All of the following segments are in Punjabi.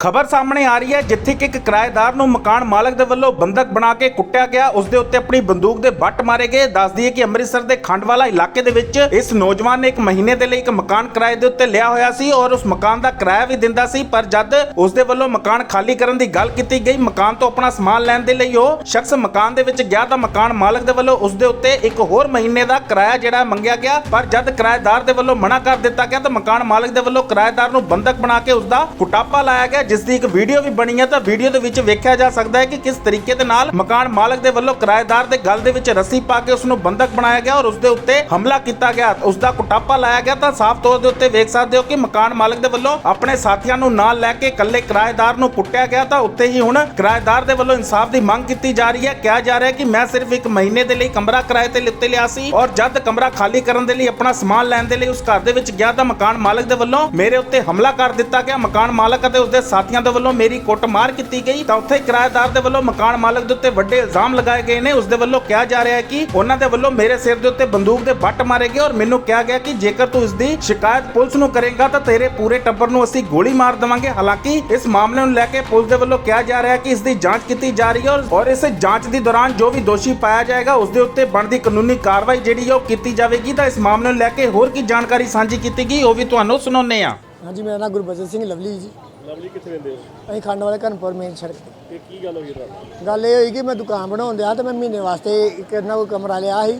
ਖਬਰ ਸਾਹਮਣੇ ਆ ਰਹੀ ਹੈ, ਜਿੱਥੇ ਕਿ ਇੱਕ ਕਿਰਾਏਦਾਰ ਨੂੰ ਮਕਾਨ ਮਾਲਕ ਦੇ ਵੱਲੋਂ ਬੰਦਕ ਬਣਾ ਕੇ ਕੁੱਟਿਆ ਗਿਆ। ਉਸ ਦੇ ਉੱਤੇ ਆਪਣੀ ਬੰਦੂਕ ਦੇ ਬੱਟ ਮਾਰੇ ਗਏ। ਦੱਸ ਦਈਏ ਕਿ ਅੰਮ੍ਰਿਤਸਰ ਦੇ ਖੰਡਵਾਲਾ ਇਲਾਕੇ ਦੇ ਵਿੱਚ ਇਸ ਨੌਜਵਾਨ ਨੇ ਇੱਕ ਮਹੀਨੇ ਦੇ ਲਈ ਇੱਕ ਮਕਾਨ ਕਿਰਾਏ ਦੇ ਉੱਤੇ ਲਿਆ ਹੋਇਆ ਸੀ ਔਰ ਉਸ ਮਕਾਨ ਦਾ ਕਿਰਾਇਆ ਵੀ ਦਿੰਦਾ ਸੀ, ਪਰ ਜਦ ਉਸ ਦੇ ਵੱਲੋਂ ਮਕਾਨ ਖਾਲੀ ਕਰਨ ਦੀ ਗੱਲ ਕੀਤੀ ਗਈ, ਮਕਾਨ ਤੋਂ ਆਪਣਾ ਸਮਾਨ ਲੈਣ ਦੇ ਲਈ ਉਹ ਸ਼ਖਸ ਮਕਾਨ ਦੇ ਵਿੱਚ ਗਿਆ ਤਾਂ ਮਕਾਨ ਮਾਲਕ ਦੇ ਵੱਲੋਂ ਉਸ ਦੇ ਉੱਤੇ ਇੱਕ ਹੋਰ ਮਹੀਨੇ ਦਾ ਕਿਰਾਇਆ ਜਿਹੜਾ ਮੰਗਿਆ ਗਿਆ। ਪਰ ਜਦ ਕਿਰਾਏਦਾਰ ਦੇ ਵੱਲੋਂ ਮਨਾ ਕਰ ਦਿੱਤਾ ਗਿਆ ਤਾਂ ਮਕਾਨ ਮਾਲਕ ਦੇ ਵੱਲੋਂ ਕਿਰਾਏਦਾਰ ਨੂੰ ਬੰਦਕ ਬਣਾ ਕੇ ਉਸ ਦਾ ਕੁਟਾਪਾ ਲਾਇਆ ਗਿਆ ਜਿਸ ਦੀ ਇੱਕ ਵੀਡੀਓ ਵੀ ਬਣੀ ਹੈ, ਤਾਂ ਵੀਡੀਓ ਦੇ ਵਿੱਚ ਵੇਖਿਆ ਜਾ ਸਕਦਾ ਹੈ ਕਿ ਕਿਸ ਤਰੀਕੇ ਦੇ ਨਾਲ ਮਕਾਨ ਮਾਲਕ ਦੇ ਵੱਲੋਂ ਕਿਰਾਏਦਾਰ ਦੇ ਗਲ ਦੇ ਵਿੱਚ ਰੱਸੀ ਪਾ ਕੇ ਉਸ ਨੂੰ ਬੰਦਕ ਬਣਾਇਆ ਗਿਆ ਔਰ ਉਸ ਦੇ ਉੱਤੇ ਹਮਲਾ ਕੀਤਾ ਗਿਆ। ਉਸ ਦਾ ਕੁਟਾਪਾ ਲਾਇਆ ਗਿਆ, ਤਾਂ ਸਾਫ਼ ਤੌਰ ਦੇ ਉੱਤੇ ਵੇਖ ਸਕਦੇ ਹੋ ਕਿ ਮਕਾਨ ਮਾਲਕ ਦੇ ਵੱਲੋਂ ਆਪਣੇ ਸਾਥੀਆਂ ਨੂੰ ਨਾਲ ਲੈ ਕੇ ਇਕੱਲੇ ਕਿਰਾਏਦਾਰ ਨੂੰ ਕੁੱਟਿਆ ਗਿਆ, ਤਾਂ ਉੱਤੇ ਹੀ ਹੁਣ ਕਿਰਾਏਦਾਰ ਦੇ ਵੱਲੋਂ ਇਨਸਾਫ ਦੀ ਮੰਗ ਕੀਤੀ ਜਾ ਰਹੀ ਹੈ। ਕਿਹਾ ਜਾ ਰਿਹਾ ਕਿ ਮੈਂ ਸਿਰਫ ਇੱਕ ਮਹੀਨੇ ਦੇ ਲਈ ਕਮਰਾ ਕਿਰਾਏ ਤੇ ਲਿੱਤੇ ਲਿਆ ਸੀ ਔਰ ਜਦ ਕਮਰਾ ਖਾਲੀ ਕਰਨ ਦੇ ਲਈ ਆਪਣਾ ਸਮਾਨ ਲੈਣ ਦੇ ਲਈ ਉਸ ਘਰ ਦੇ ਵਿੱਚ ਗਿਆ, ਤਾਂ ਮਕਾਨ ਮਾਲਕ ਦੇ ਵੱਲੋਂ ਮੇਰੇ ਉੱਤੇ ਹਮਲਾ ਕਰ ਦਿੱਤਾ ਗਿਆ। ਮਕਾਨ ਮਾਲਕ ਅਤੇ ਉਸਦੇ ਸਾਥੀਆਂ ਦੇ ਵੱਲੋਂ ਮੇਰੀ ਕੁੱਟਮਾਰ ਕੀਤੀ ਗਈ ਤਾਂ ਉੱਥੇ ਕਿਰਾਏਦਾਰ ਦੇ ਵੱਲੋਂ ਮਕਾਨ ਮਾਲਕ ਦੇ ਉੱਤੇ ਵੱਡੇ ਇਲਜ਼ਾਮ ਲਗਾਏ ਗਏ ਨੇ। ਉਸ ਦੇ ਵੱਲੋਂ ਕਿਹਾ ਜਾ ਰਿਹਾ ਹੈ ਕਿ ਉਹਨਾਂ ਦੇ ਵੱਲੋਂ ਮੇਰੇ ਸਿਰ ਦੇ ਉੱਤੇ ਬੰਦੂਕ ਦੇ ਬੱਟ ਮਾਰੇ ਗਏ ਔਰ ਮੈਨੂੰ ਕਿਹਾ ਗਿਆ ਕਿ ਜੇਕਰ ਤੂੰ ਇਸ ਦੀ ਸ਼ਿਕਾਇਤ ਪੁਲਿਸ ਨੂੰ ਕਰੇਗਾ ਤਾਂ ਤੇਰੇ ਪੂਰੇ ਟੱਬਰ ਨੂੰ ਅਸੀਂ ਗੋਲੀ ਮਾਰ ਦੇਵਾਂਗੇ। ਹਾਲਾਂਕਿ ਇਸ ਮਾਮਲੇ ਨੂੰ ਲੈ ਕੇ ਪੁਲਿਸ ਦੇ ਵੱਲੋਂ ਕਿਹਾ ਜਾ ਰਿਹਾ ਹੈ ਕਿ ਇਸ ਦੀ ਜਾਂਚ ਕੀਤੀ ਜਾ ਰਹੀ ਹੈ ਔਰ- ਇਸ ਜਾਂਚ ਦੀ ਦੌਰਾਨ ਜੋ ਵੀ ਦੋਸ਼ੀ ਪਾਇਆ ਜਾਏਗਾ, ਉਸ ਦੇ ਉੱਤੇ ਬਣਦੀ ਕਾਨੂੰਨੀ ਕਾਰਵਾਈ ਜਿਹੜੀ ਉਹ ਕੀਤੀ ਜਾਵੇਗੀ। ਤਾਂ ਇਸ ਮਾਮਲੇ ਨੂੰ ਲੈ ਕੇ ਹੋਰ ਕੀ ਜਾਣਕਾਰੀ ਸਾਂਝੀ ਕੀਤੀ ਗਈ, ਉਹ ਵੀ ਤੁਹਾਨੂੰ ਸੁਣਾਉਂਦੇ ਹਾਂ। ਹਾਂਜੀ, ਮੇਰਾ ਨਾਮ ਗੁਰਬਚਨ ਸਿੰਘ ਲਵਲੀ ਜੀ। ਲਵਲੀ ਕਿੱਥੇ ਰਹਿੰਦੇ ਹੋ? ਅਸੀਂ ਖੰਡ ਵਾਲੇ ਘਨਪੁਰ ਮੇਨ ਸੜਕ ਤੇ। ਤੇ ਕੀ ਗੱਲ ਹੋਈ ਤੁਹਾਡੀ? ਗੱਲ ਇਹ ਹੋਈ ਕਿ ਮੈਂ ਦੁਕਾਨ ਬਣਾਉਣ ਦਿਆ ਤੇ ਮੈਂ ਮਹੀਨੇ ਵਾਸਤੇ ਇੱਕ ਨਾ ਕੋਈ ਕਮਰਾ ਲਿਆ ਸੀ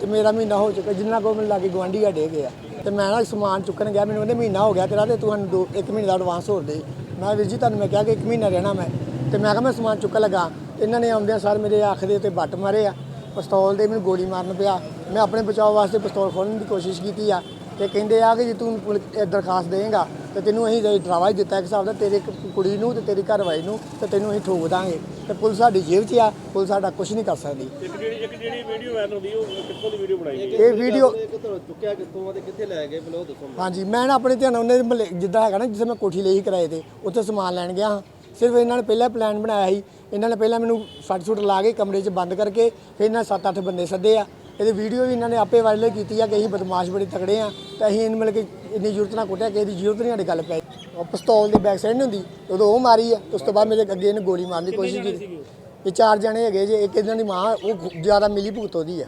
ਤੇ ਮੇਰਾ ਮਹੀਨਾ ਹੋ ਚੁੱਕਾ ਜਿੰਨਾ ਕੋ ਮੈਨੂੰ ਲਾਗੇ ਗਵਾਂਢੀ ਆ ਡੇ ਗਿਆ ਤੇ ਮੈਂ ਨਾ ਸਮਾਨ ਚੁੱਕਣ ਗਿਆ ਮੈਨੂੰ ਕਹਿੰਦੇ ਮਹੀਨਾ ਹੋ ਗਿਆ ਤੇਰਾ ਤੇ ਤੁਹਾਨੂੰ ਦੋ ਇੱਕ ਮਹੀਨੇ ਦਾ ਐਡਵਾਂਸ ਹੋਰ ਦੇ। ਮੈਂ ਵੀਰ ਜੀ ਤੁਹਾਨੂੰ ਮੈਂ ਕਿਹਾ ਕਿ ਇੱਕ ਮਹੀਨਾ ਰਹਿਣਾ ਮੈਂ। ਤੇ ਮੈਂ ਕਿਹਾ ਮੈਂ ਸਮਾਨ ਚੁੱਕਣ ਲੱਗਾ। ਇਹਨਾਂ ਨੇ ਆਉਂਦਿਆਂ ਸਾਰ ਮੇਰੇ ਅੱਖ ਦੇ ਉੱਤੇ ਬੱਟ ਮਾਰੇ ਆ। ਪਿਸਤੌਲ ਦੇ ਮੈਨੂੰ ਗੋਲੀ ਮਾਰਨ ਪਿਆ। ਮੈਂ ਆਪਣੇ ਬਚਾਅ ਵਾਸਤੇ ਪਿਸਤੌਲ ਖੋਲ੍ਹਣ ਦੀ ਕੋਸ਼ਿਸ਼ ਕੀਤੀ ਆ। ਤੇ ਕਹਿੰਦੇ ਆ ਕਿ ਜੇ ਤੂੰ ਪੁਲ- ਇਹ ਦਰਖਾਸਤ ਦੇਂਗਾ ਤੇ ਤੈਨੂੰ ਅਸੀਂ ਜੇ ਡਰਾਵਾ ਹੀ ਦਿੱਤਾ ਇੱਕ ਹਿਸਾਬ ਦਾ ਤੇਰੇ ਕ- ਕੁੜੀ ਨੂੰ ਤੇ ਤੇਰੀ ਘਰਵਾਲੀ ਨੂੰ ਤੇ ਤੈਨੂੰ ਅਸੀਂ ਠੋਕ ਦਾਂਗੇ। ਤੇ ਪੁਲਿਸ ਸਾਡੀ ਜੇਬ 'ਚ ਆ ਪੁਲਿਸ ਸਾਡਾ ਕੁਝ ਨਹੀਂ ਕਰ ਸਕਦੀ। ਇੱਕ ਜਿਹੜੀ ਇੱਕ ਜਿਹੜੀ ਵੀਡੀਓ ਵਾਇਰਲ ਹੁੰਦੀ ਉਹ ਕਿੱਥੋਂ ਦੀ ਵੀਡੀਓ ਬਣਾਈ ਗਈ? ਇਹ ਵੀਡੀਓ ਕਿੱਥੋਂ ਚੁੱਕਿਆ ਕਿੱਥੋਂ ਆ ਤੇ ਕਿੱਥੇ ਲੈ ਗਏ ਮੈਨੂੰ ਉਹ ਦੱਸੋ ਹਾਂਜੀ ਮੈਂ ਨਾ ਆਪਣੇ ਧਿਆਨ ਉਹਨੇ ਮਹੱਲੇ- ਜਿੱਦਾਂ ਹੈਗਾ ਨਾ ਜਿੱਥੇ ਮੈਂ ਕੋਠੀ ਲਈ ਸੀ ਕਿਰਾਏ ਤੇ ਉੱਥੇ ਸਮਾਨ ਲੈਣ ਗਿਆ ਹਾਂ। ਸਿਰਫ ਇਹਨਾਂ ਨੇ ਪਹਿਲਾਂ ਪਲਾਨ ਬਣਾਇਆ ਸੀ। ਇਹਨਾਂ ਨੇ ਪਹਿਲਾਂ ਮੈਨੂੰ ਸੱਟ ਸੁੱਟ ਲਾ ਕੇ ਕਮਰੇ 'ਚ ਬੰਦ ਕਰਕੇ ਫਿਰ ਇਹਨਾਂ 7-8 ਬੰਦੇ ਸੱਦੇ ਆ। ਇਹਦੀ ਵੀਡੀਓ ਵੀ ਇਹਨਾਂ ਨੇ ਆਪੇ ਵਾਇਰਲ ਕੀਤੀ ਆ ਕਿ ਅਸੀਂ ਬਦਮਾਸ਼ ਬੜੇ ਤਕੜੇ ਆ ਤੇ ਅਸੀਂ ਇਹਨੂੰ ਮਿਲ ਕੇ ਇੰਨੀ ਜ਼ਰੂਰਤ ਨਾਲ ਕੁੱਟਿਆ ਕਿ ਇਹਦੀ ਜ਼ਰੂਰਤ ਨਹੀਂ ਸਾਡੀ ਗੱਲ ਪਈ ਉਹ ਪਿਸਤੌਲ ਦੀ ਬੈਕ ਸਾਈਡ ਨਹੀਂ ਹੁੰਦੀ ਉਦੋਂ ਉਹ ਮਾਰੀ ਆ ਉਸ ਤੋਂ ਬਾਅਦ ਮੇਰੇ ਅੱਗੇ ਇਹਨੇ ਗੋਲੀ ਮਾਰਨ ਦੀ ਕੋਸ਼ਿਸ਼ ਕੀਤੀ। ਇਹ ਚਾਰ ਜਣੇ ਹੈਗੇ ਜੇ ਇੱਕ ਇਹਨਾਂ ਦੀ ਮਾਂ ਉਹ ਜ਼ਿਆਦਾ ਮਿਲੀ ਭੁਗਤ ਉਹਦੀ ਆ।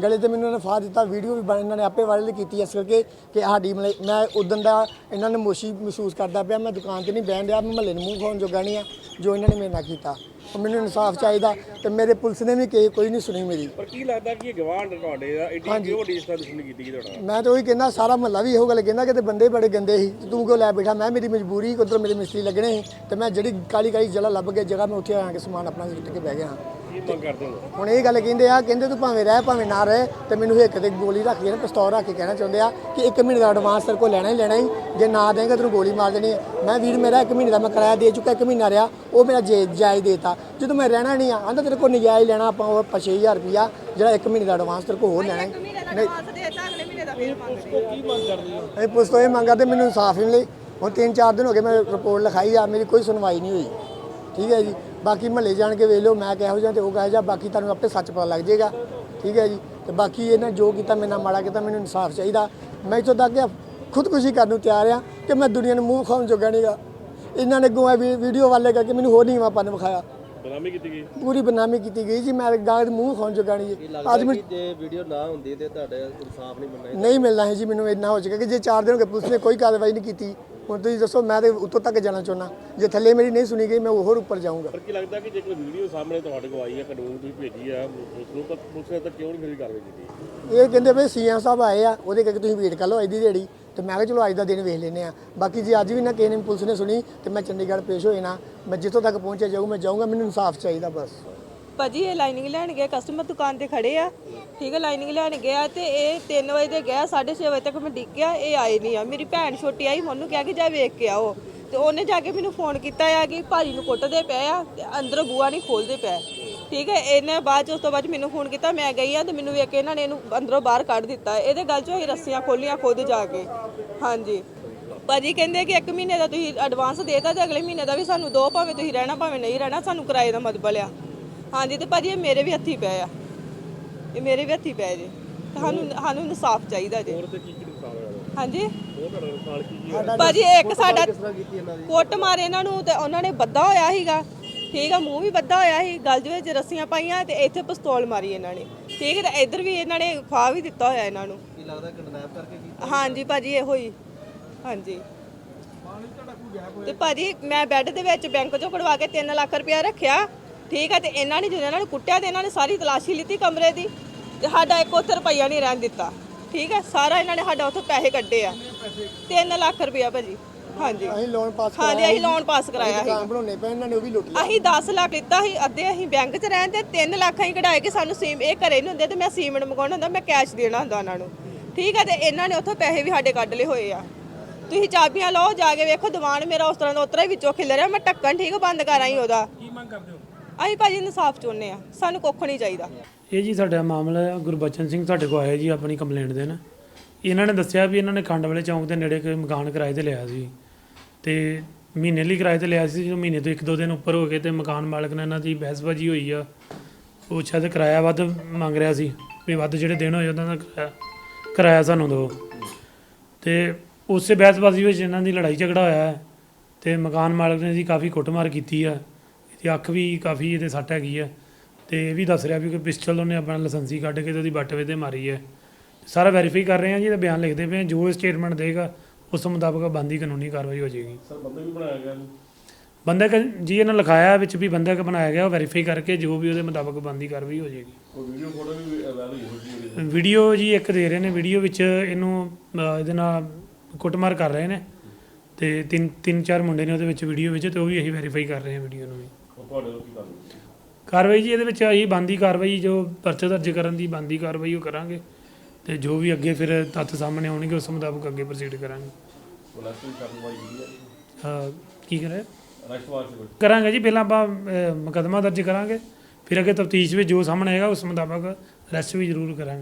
ਗਲੇ ਤੇ ਮੈਨੂੰ ਇਹਨਾਂ ਨੇ ਫਾਹ ਦਿੱਤਾ ਵੀਡੀਓ ਵੀ ਬਣ- ਇਹਨਾਂ ਨੇ ਆਪੇ ਵਾਇਰਲ ਕੀਤੀ ਇਸ ਕਰਕੇ ਕਿ ਸਾਡੀ ਮਤਲਬ ਮੈਂ ਉਦੋਂ ਦਾ ਇਹਨਾਂ ਨੇ ਮੋਸ਼ੀ ਮਹਿਸੂਸ ਕਰਦਾ ਪਿਆ ਮੈਂ ਦੁਕਾਨ ਤੇ ਨਹੀਂ ਬਹਿਣ ਡਿਆ ਮੈਂ ਮਹੱਲੇ ਨੂੰ ਮੂੰਹ ਖਾਣ ਜੋਗਾ ਨਹੀਂ ਆ ਜੋ ਇਹਨਾਂ ਨੇ ਮੇਰੇ ਨਾਲ ਕੀਤਾ। ਉਹ ਮੈਨੂੰ ਇਨਸਾਫ ਚਾਹੀਦਾ ਤੇ ਮੇਰੇ ਪੁਲਿਸ ਨੇ ਵੀ ਕਿ ਕੋਈ ਨਹੀਂ ਸੁਣੀ ਮੇਰੀ। ਪਰ ਕੀ ਲੱਗਦਾ ਕਿ ਇਹ ਗਵਾਂਢ ਤੁਹਾਡੇ ਦਾ ਐਡੀ ਕਿਉਂ ਤਰ੍ਹਾਂ ਦੁਸ਼ਮਣੀ ਕੀਤੀ ਗਈ ਤੁਹਾਡਾ? ਮੈਂ ਤਾਂ ਉਹੀ ਕਹਿੰਦਾ ਸਾਰਾ ਮਹੱਲਾ ਵੀ ਇਹੋ ਗੱਲ ਕਹਿੰਦਾ ਕਿ ਤੇ ਬੰਦੇ ਬੜੇ ਗੰਦੇ ਸੀ ਤੇ ਤੂੰ ਕਿਉਂ ਲੈ ਬੈਠਾ? ਮੈਂ ਮੇਰੀ ਮਜਬੂਰੀ ਉਧਰ ਮੇਰੇ ਮਿਸਤਰੀ ਲੱਗਣੇ ਸੀ ਤੇ ਮੈਂ ਜਿਹੜੀ ਕਾਲੀ ਕਾਲੀ ਜਗ੍ਹਾ ਲੱਭ ਕੇ ਜਗ੍ਹਾ ਮੈਂ ਉੱਥੇ ਆ ਕੇ ਸਮਾਨ ਆਪਣਾ ਸਿੱਟ ਕੇ ਬਹਿ ਗਿਆ। ਹਾਂ ਕੀ ਮੰਗ ਕਰਦੇ ਹੋ? ਹੁਣ ਇਹ ਗੱਲ ਕਹਿੰਦੇ ਆ ਕਹਿੰਦੇ ਤੂੰ ਭਾਵੇਂ ਰਹਿ ਭਾਵੇਂ ਨਾ ਰਹਿ ਤੇ ਮੈਨੂੰ ਹਿੱਕ ਤੇ ਗੋਲੀ ਰੱਖ ਕੇ ਨਾ ਪਿਸਤੌਲ ਰੱਖ ਕੇ ਕਹਿਣਾ ਚਾਹੁੰਦੇ ਆ ਕਿ 1 ਮਹੀਨੇ ਦਾ ਐਡਵਾਂਸ ਤੇਰੇ ਕੋਲ ਲੈਣਾ ਹੀ ਲੈਣਾ ਹੀ। ਜੇ ਨਾ ਦੇਂਗਾ ਤੈਨੂੰ ਗੋਲੀ ਮਾਰ ਦੇਣੀ ਹੈ। ਮੈਂ ਵੀਰ ਮੇਰਾ 1 ਮਹੀਨੇ ਦਾ ਮੈਂ ਕਿਰਾਇਆ ਦੇ ਚੁੱਕਾ 1 ਮਹੀਨਾ ਰਿਹਾ ਉਹ ਮੇਰਾ ਜੇ ਜਾਇਜ਼ ਦੇਤਾ। ਜਦੋਂ ਮੈਂ ਰਹਿਣਾ ਨਹੀਂ ਆ ਆਂਦਾ ਤੇਰੇ ਕੋਲ ਨਜਾਇਜ਼ ਲੈਣਾ ਆਪਾਂ ਉਹ 6000 ਰੁਪਿਆ ਜਿਹੜਾ 1 ਮਹੀਨੇ ਦਾ ਐਡਵਾਂਸ ਤੇਰੇ ਕੋਲ ਹੋਰ ਲੈਣਾ ਹੈ। ਨਹੀਂ ਇਹ ਪੁਲਿਸ ਤੋਂ ਇਹ ਮੰਗਾ ਤੇ ਮੈਨੂੰ ਇਨਸਾਫ ਹੀ ਮਿਲੇ। ਹੁਣ 3-4 ਦਿਨ ਹੋ ਗਏ ਮੈਂ ਰਿਪੋਰਟ ਲਿਖਾਈ ਆ ਮੇਰੀ ਕੋਈ ਸੁਣਵਾਈ ਨਹੀਂ ਹੋਈ। ਠੀਕ ਹੈ ਜੀ। ਬਾਕੀ ਮਹੱਲੇ ਜਾਣ ਕੇ ਵੇਖ ਲਿਓ ਮੈਂ ਕਿਹੋ ਜਿਹਾ ਤੇ ਉਹ ਕਹੇ ਜਾ ਬਾਕੀ ਤੁਹਾਨੂੰ ਆਪੇ ਸੱਚ ਪਤਾ ਲੱਗ ਜਾਏਗਾ। ਠੀਕ ਹੈ ਜੀ? ਤੇ ਬਾਕੀ ਇਹਨਾਂ ਜੋ ਕੀਤਾ ਮੇਰੇ ਨਾਲ ਮਾੜਾ ਕੀਤਾ ਮੈਨੂੰ ਇਨਸਾਫ ਚਾਹੀਦਾ। ਮੈਂ ਇੱਥੋਂ ਤੱਕ ਖੁਦਕੁਸ਼ੀ ਕਰਨ ਨੂੰ ਤਿਆਰ ਆ ਕਿ ਮੈਂ ਦੁਨੀਆ ਨੂੰ ਮੂੰਹ ਖਾਣ ਜੋਗਾ ਨਹੀਂਗਾ। ਇਹਨਾਂ ਨੇ ਗੋਆ ਵੀਡੀਓ ਵਾਲੇ ਕਰਕੇ ਮੈਨੂੰ ਹੋਰ ਨਹੀਂ ਪੰਨ ਵਿਖਾਇਆ। ਬਦਨਾਮੀ ਕੀਤੀ ਗਈ? ਪੂਰੀ ਬਦਨਾਮੀ ਕੀਤੀ ਗਈ ਜੀ ਮੈਂ ਗਾਹ ਦੇ ਮੂੰਹ ਖਾਣ ਜੋਗਾ ਨਹੀਂ ਅੱਜ ਮੈਂ ਕਿ ਜੇ ਵੀਡੀਓ ਨਾ ਹੁੰਦੀ ਤੇ ਤੁਹਾਡੇ ਇਨਸਾਫ ਨਹੀਂ ਮਿਲਣਾ ਨਹੀਂ ਮਿਲਣਾ ਹੈ ਜੀ ਮੈਨੂੰ ਇੰਨਾ ਹੋ ਚੁੱਕਾ ਕਿ ਜੇ 4 ਦਿਨ ਹੋ ਗਏ ਪੁਲਿਸ ਨੇ ਕੋਈ ਕਾਰਵਾਈ ਨਹੀਂ ਕੀਤੀ। ਹੁਣ ਤੁਸੀਂ ਦੱਸੋ ਮੈਂ ਤੇ ਉੱਤੋਂ ਤੱਕ ਜਾਣਾ ਚਾਹੁੰਦਾ। ਜੇ ਥੱਲੇ ਮੇਰੀ ਨਹੀਂ ਸੁਣੀ ਗਈ ਮੈਂ ਹੋਰ ਉੱਪਰ ਜਾਊਂਗਾ। ਪਰ ਕੀ ਲੱਗਦਾ ਕਿ ਜੇ ਕੋਈ ਵੀਡੀਓ ਸਾਹਮਣੇ ਤੁਹਾਡੇ ਕੋਲ ਆਈ ਹੈ ਕਾਨੂੰਨ ਤੁਸੀਂ ਭੇਜੀ ਆ ਉਸ ਨੂੰ ਤਾਂ ਪੁਲਿਸ ਨੇ ਤਾਂ ਕਿਉਂ ਨਹੀਂ ਫਿਰ ਕਾਰਵਾਈ ਕੀਤੀ? ਇਹ ਕਹਿੰਦੇ ਵੀ ਸੀਐਮ ਸਾਹਿਬ ਆਏ ਆ ਉਹਦੇ ਕਰਕੇ ਤੁਸੀਂ ਵੇਟ ਕਰ ਲਓ ਅੱਜ ਦੀ ਦਿਹਾੜੀ ਤੇ ਮੈਂ ਕਿਹਾ ਚਲੋ ਅੱਜ ਦਾ ਦਿਨ ਵੇਖ ਲੈਨੇ ਆ ਬਾਕੀ ਜੇ ਅੱਜ ਵੀ ਨਾ ਕਿਸੇ ਨੇ ਪੁਲਿਸ ਨੇ ਸੁਣੀ ਤੇ ਮੈਂ ਚੰਡੀਗੜ੍ਹ ਪੇਸ਼ ਹੋਏ ਨਾ ਮੈਂ ਜਿੱਥੋਂ ਤੱਕ ਪਹੁੰਚਿਆ ਜਾਊਂ ਮੈਂ ਜਾਊਂਗਾ ਮੈਨੂੰ ਇਨਸਾਫ ਚਾਹੀਦਾ ਬਸ। ਭਾਜੀ, ਇਹ ਲਾਈਨਿੰਗ ਲੈਣ ਗਏ ਕਸਟਮਰ ਦੁਕਾਨ ਤੇ ਖੜੇ ਆ। ਠੀਕ ਹੈ ਲਾਈਨਿੰਗ ਲੈਣ ਗਿਆ ਤੇ ਇਹ 3 ਵਜੇ ਦੇ ਗਿਆ 6:30 ਵਜੇ ਤੱਕ ਮੈਂ ਡਿੱਗਿਆ, ਇਹ ਆਏ ਨਹੀਂ ਆ। ਮੇਰੀ ਭੈਣ ਛੋਟੀ ਆਈ ਮੈਨੂੰ ਕਿਹਾ ਕਿ ਜਾ ਵੇਖ ਕੇ ਆਓ। ਤੇ ਉਹਨੇ ਜਾ ਕੇ ਮੈਨੂੰ ਫੋਨ ਕੀਤਾ ਆ ਕਿ ਭਾਜੀ ਨੂੰ ਕੁੱਟਦੇ ਪਏ ਆ ਤੇ ਅੰਦਰੋਂ ਬੂਆ ਨਹੀਂ ਖੋਲਦੇ ਪਏ। ਠੀਕ ਹੈ ਇਹਨੇ ਬਾਅਦ ਚ, ਉਸ ਤੋਂ ਬਾਅਦ ਮੈਨੂੰ ਫੋਨ ਕੀਤਾ, ਮੈਂ ਗਈ ਆ ਤੇ ਮੈਨੂੰ ਵੇਖ ਕੇ ਇਹਨਾਂ ਨੇ ਇਹਨੂੰ ਅੰਦਰੋਂ ਬਾਹਰ ਕੱਢ ਦਿੱਤਾ। ਇਹਦੇ ਗੱਲ 'ਚੋਂ ਹੀ ਰੱਸੀਆਂ ਖੋਲੀਆਂ ਖੁਦ ਜਾ ਕੇ। ਹਾਂਜੀ। ਭਾਜੀ ਕਹਿੰਦੇ ਕਿ 1 ਮਹੀਨੇ ਦਾ ਤੁਸੀਂ ਐਡਵਾਂਸ ਦੇਤਾ ਤੇ ਅਗਲੇ ਮਹੀਨੇ ਦਾ ਵੀ ਸਾਨੂੰ ਦੋ, ਭਾਵੇਂ ਤੁਸੀਂ ਰਹਿਣਾ, ਭਾਵੇਂ ਨਹੀਂ ਰਹਿਣਾ, ਸਾਨੂੰ ਕਿਰਾਏ ਦਾ ਮਤਲਬ ਆ। ਹਾਂਜੀ ਤੇ ਭਾਜੀ ਇਹ ਮੇਰੇ ਵੀ ਹੱਥੀ ਪਏ ਆ। ਇਹ ਮੇਰੇ ਵੀ ਹੱਥੀ ਪਏ ਜੇ। ਤੇ ਸਾਨੂੰ ਸਾਨੂੰ ਇਨਸਾਫ ਚਾਹੀਦਾ ਜੇ। ਹੋਰ ਤੇ ਕੀ ਕੀ ਨੁਕਸਾਨ ਹੋਇਆ ਹਾਂਜੀ? ਉਹ ਤੁਹਾਡਾ ਨੁਕਸਾਨ ਕੀ ਕੀ ਸਾਡਾ ਭਾਜੀ ਇੱਕ ਸਾਡਾ ਕਿਸ ਤਰ੍ਹਾਂ ਕੀਤੀ ਇਹਨਾਂ ਦੀ? ਕੁੱਟ ਮਾਰੇ ਇਹਨਾਂ ਨੂੰ ਤੇ ਉਹਨਾਂ ਨੇ ਬੱਧਾ ਹੋਇਆ ਸੀਗਾ। ਠੀਕ ਆ ਮੂੰਹ ਵੀ ਬੱਧਾ ਹੋਇਆ ਸੀ। ਗਲ ਦੇ ਵਿੱਚ ਰੱਸੀਆਂ ਪਾਈਆਂ ਤੇ ਇੱਥੇ ਪਿਸਤੌਲ ਮਾਰੀ ਇਹਨਾਂ ਨੇ। ਠੀਕ ਹੈ ਤੇ ਇੱਧਰ ਵੀ ਇਹਨਾਂ ਨੇ ਫਾ ਵੀ ਦਿੱਤਾ ਹੋਇਆ ਇਹਨਾਂ ਨੂੰ। ਕੀ ਲੱਗਦਾ ਕਿਡਨੈਪ ਕਰਕੇ ਕੀ ਹਾਂਜੀ ਭਾਜੀ ਇਹੋ ਹੀ। ਹਾਂਜੀ। ਤੇ ਭਾਜੀ ਮੈਂ ਬੈੱਡ ਦੇ ਵਿੱਚ ਬੈਂਕ ਚੋਂ ਕਢਵਾ ਕੇ 3 ਲੱਖ ਰੁਪਇਆ ਰੱਖਿਆ। ਠੀਕ ਹੈ ਤੇ ਇਹਨਾਂ ਨੇ ਜਦੋਂ ਇਹਨਾਂ ਨੂੰ ਕੁੱਟਿਆ ਤੇ ਇਹਨਾਂ ਨੇ ਸਾਰੀ ਤਲਾਸ਼ੀ ਲਿੱਤੀ ਕਮਰੇ ਦੀ ਤੇ ਸਾਡਾ ਇੱਕ ਉੱਥੇ ਰੁਪਈਆ ਨਹੀਂ ਰਹਿਣ ਦਿੱਤਾ। ਠੀਕ ਹੈ ਸਾਰਾ ਇਹਨਾਂ ਨੇ ਸਾਡਾ ਉੱਥੋਂ ਪੈਸੇ ਕੱਢੇ ਆ। 3 ਲੱਖ ਰੁਪਇਆ ਭਾਜੀ। ਹਾਂਜੀ। ਅਸੀਂ ਲੋਨ ਪਾਸ ਹਾਂਜੀ ਅਸੀਂ ਲੋਨ ਪਾਸ ਕਰਾਇਆ ਸੀ। ਦੁਕਾਨ ਬਣਾਉਣੇ ਪਏ ਇਹਨਾਂ ਨੇ ਉਹ ਵੀ ਲੁੱਟ ਲਿਆ। ਅਸੀਂ 10 ਲੱਖ ਲਿੱਤਾ ਸੀ ਅੱਧੇ ਅਸੀਂ ਬੈਂਕ 'ਚ ਰਹਿਣ ਤੇ 3 ਲੱਖ ਅਸੀਂ ਕਢਾਏ ਕਿ ਸਾਨੂੰ ਸੀਮ ਇਹ ਘਰੇ ਨਹੀਂ ਹੁੰਦੇ ਤੇ ਮੈਂ ਸੀਮੈਂਟ ਮੰਗਾਉਣਾ ਹੁੰਦਾ ਮੈਂ ਕੈਸ਼ ਦੇਣਾ ਹੁੰਦਾ ਉਹਨਾਂ ਨੂੰ। ਠੀਕ ਹੈ ਤੇ ਇਹਨਾਂ ਨੇ ਉੱਥੋਂ ਪੈਸੇ ਵੀ ਸਾਡੇ ਕੱਢ ਲਏ ਹੋਏ ਆ। ਤੁਸੀਂ ਚਾਬੀਆਂ ਲਓ ਜਾ ਕੇ ਵੇਖੋ ਦੀਵਾਨ ਮੇਰਾ ਉਸ ਤਰ੍ਹਾਂ ਦਾ ਉਤਰਾ ਹੀ ਵਿੱਚੋਂ ਖਿਲ ਰਿਹਾ ਮੈਂ ਢੱਕਣ ਠੀਕ ਬੰਦ ਕਰਾਂ ਹੀ ਉਹਦਾ। ਕੀ ਮੰਗ ਕਰਦੇ ਹੋ? ਅਸੀਂ ਭਾਜੀ ਇਨਸਾਫ ਚਾਹੁੰਦੇ ਆ ਸਾਨੂੰ ਕੁੱਖ ਨਹੀਂ ਚਾਹੀਦਾ। ਇਹ ਜੀ ਸਾਡਾ ਮਾਮਲਾ ਹੈ, ਗੁਰਬਚਨ ਸਿੰਘ ਸਾਡੇ ਕੋਲ ਆਇਆ ਜੀ ਆਪਣੀ ਕੰਪਲੇਂਟ ਦੇਣ। ਇਹਨਾਂ ਨੇ ਦੱਸਿਆ ਵੀ ਇਹਨਾਂ ਨੇ ਖੰਡ ਵਾਲੇ ਚੌਂਕ ਦੇ ਨੇੜੇ ਕੋਈ ਮਕਾਨ ਕਿਰਾਏ ਤੇ ਲਿਆ ਸੀ। ਤੇ ਮਹੀਨੇ ਲਈ ਕਿਰਾਏ ਤੇ ਲਿਆ ਸੀ ਜਦੋਂ ਮਹੀਨੇ ਤੋਂ ਇੱਕ ਦੋ ਦਿਨ ਉੱਪਰ ਹੋ ਗਏ ਤੇ ਮਕਾਨ ਮਾਲਕ ਨਾਲ ਇਹਨਾਂ ਦੀ ਬਹਿਸਬਾਜ਼ੀ ਹੋਈ ਆ। ਉਹ ਸ਼ਾਇਦ ਕਿਰਾਇਆ ਵੱਧ ਮੰਗ ਰਿਹਾ ਸੀ ਵੀ ਵੱਧ ਜਿਹੜੇ ਦਿਨ ਹੋਏ ਉਹਨਾਂ ਦਾ ਕਿਰਾਇਆ ਕਿਰਾਇਆ ਸਾਨੂੰ ਦਿਓ। ਤੇ ਉਸੇ ਬਹਿਸਬਾਜ਼ੀ ਵਿੱਚ ਇਹਨਾਂ ਦੀ ਲੜਾਈ ਝਗੜਾ ਹੋਇਆ ਹੈ ਤੇ ਮਕਾਨ ਮਾਲਕ ਨੇ ਇਹਦੀ ਕਾਫੀ ਕੁੱਟਮਾਰ ਕੀਤੀ ਆ। ਇਹਦੀ ਅੱਖ ਵੀ ਕਾਫੀ ਇਹਦੇ ਸੱਟ ਹੈਗੀ ਆ। ਤੇ ਇਹ ਵੀ ਦੱਸ ਰਿਹਾ ਵੀ ਕੋਈ ਪਿਸਟਲ ਉਹਨੇ ਆਪਣਾ ਲਾਇਸੈਂਸੀ ਕੱਢ ਕੇ ਤੇ ਉਹਦੀ ਬੱਟ ਤੇ ਮਾਰੀ ਹੈ ਸਾਰਾ ਵੈਰੀਫਾਈ ਕਰ ਰਹੇ ਹਾਂ ਜੀ ਇਹਦਾ ਬਿਆਨ ਲਿਖਦੇ ਪਏ ਹਾਂ ਜੋ ਸਟੇਟਮੈਂਟ ਦੇਗਾ ਉਸ ਮੁਤਾਬਕ ਬੰਦੀ ਕਾਨੂੰਨੀ ਕਾਰਵਾਈ ਹੋ ਜਾਏਗੀ। ਸਰ ਬੰਦੇ ਵੀ ਬਣਾਇਆ ਗਿਆ ਬੰਦਕ ਜੀ ਇਹਨਾਂ ਲਿਖਾਇਆ ਵਿੱਚ ਵੀ ਬੰਦਕ ਬਣਾਇਆ ਗਿਆ ਉਹ ਵੈਰੀਫਾਈ ਕਰਕੇ ਜੋ ਵੀ ਉਹਦੇ ਮੁਤਾਬਕ ਬੰਦੀ ਕਾਰਵਾਈ ਹੋ ਜਾਏਗੀ। ਕੋਈ ਵੀਡੀਓ ਫੋਟੋ ਵੀ ਵਾਇਰਲ ਹੋਈ ਵੀਡੀਓ ਜੀ ਇੱਕ ਦੇ ਰਹੇ ਨੇ ਵੀਡੀਓ ਵਿੱਚ ਇਹਨੂੰ ਇਹਦੇ ਨਾਲ ਕੁੱਟਮਾਰ ਕਰ ਰਹੇ ਨੇ। ਤੇ ਤਿੰਨ ਤਿੰਨ ਚਾਰ ਮੁੰਡੇ ਨੇ ਉਹਦੇ ਵਿੱਚ ਵੀਡੀਓ ਵਿੱਚ ਤੇ ਉਹ ਵੀ ਅਸੀਂ ਵੈਰੀਫਾਈ ਕਰ ਰਹੇ ਹਾਂ ਵੀਡੀਓ ਨੂੰ ਵੀ। ਉਹ ਤੁਹਾਡੇ ਲੋਕ ਕੀ ਕਰਦੇ ਕਾਰਵਾਈ ਜੀ ਇਹਦੇ ਵਿੱਚ ਆਹੀ ਬੰਦੀ ਕਾਰਵਾਈ ਜੋ ਪਰਚਾ ਦਰਜ ਕਰਨ ਦੀ ਬੰਦੀ ਕਾਰਵਾਈ ਉਹ ਕਰਾਂਗੇ। ਤੇ ਜੋ ਵੀ ਅੱਗੇ ਫਿਰ ਤੱਥ ਸਾਹਮਣੇ ਆਉਣਗੇ ਉਸ ਮੁਤਾਬਕ ਅੱਗੇ ਪ੍ਰੋਸੀਡ ਕਰਾਂਗੇ। ਪੁਲਿਸ ਵੀ ਕਾਰਵਾਈ ਕੀਤੀ ਹੈ? ਅਹ, ਕੀ ਕਰੇ ਕਰਾਂਗੇ ਜੀ ਪਹਿਲਾਂ ਆਪਾਂ ਮੁਕੱਦਮਾ ਦਰਜ ਕਰਾਂਗੇ। ਫਿਰ ਅੱਗੇ ਤਫਤੀਸ਼ ਵਿੱਚ ਜੋ ਸਾਹਮਣੇ ਆਏਗਾ ਉਸ ਮੁਤਾਬਕ ਅਰੈਸਟ ਵੀ ਜ਼ਰੂਰ ਕਰਾਂਗੇ।